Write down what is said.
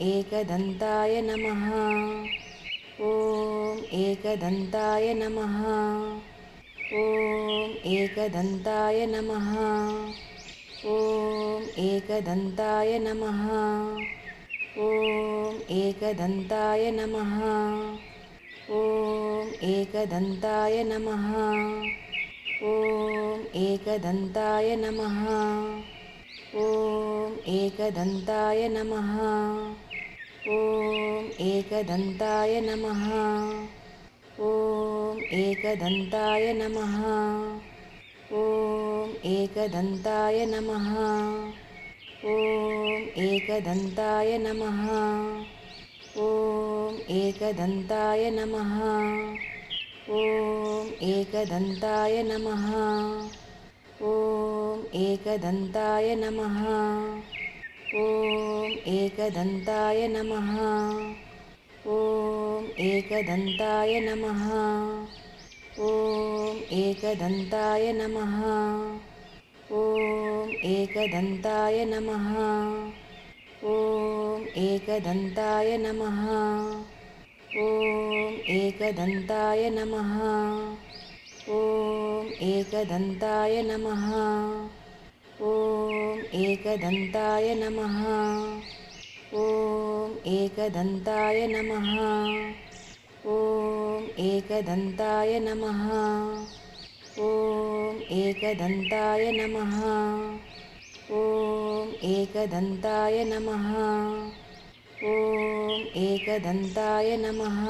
एकदन्ताय नमः। ॐ एकदन्ताय नमः। ॐ एकदन्ताय नमः। ॐ एकदन्ताय नमः। ॐ एकदन्ताय नमः। ॐ एकदन्ताय नमः। ॐ एकदन्ताय नमः। ॐ एकदन्ताय नमः। एकदन्ताय नमः। ॐ एकदन्ताय नमः। ॐ एकदन्ताय नमः। ॐ एकदन्ताय नमः। ॐ एकदन्ताय नमः। ॐ एकदन्ताय नमः। ॐ एकदन्ताय नमः। एकदन्ताय नमः। ॐ एकदन्ताय नमः। ॐ एकदन्ताय नमः। ॐ एकदन्ताय नमः। ॐ एकदन्ताय नमः। ॐ एकदन्ताय नमः। ॐ एकदन्ताय नमः। ॐ एकदन्ताय नमः। ॐ एकदन्ताय नमः। ॐ एकदन्ताय नमः। ॐ एकदन्ताय नमः। ॐ एकदन्ताय नमः। ॐ एकदन्ताय नमः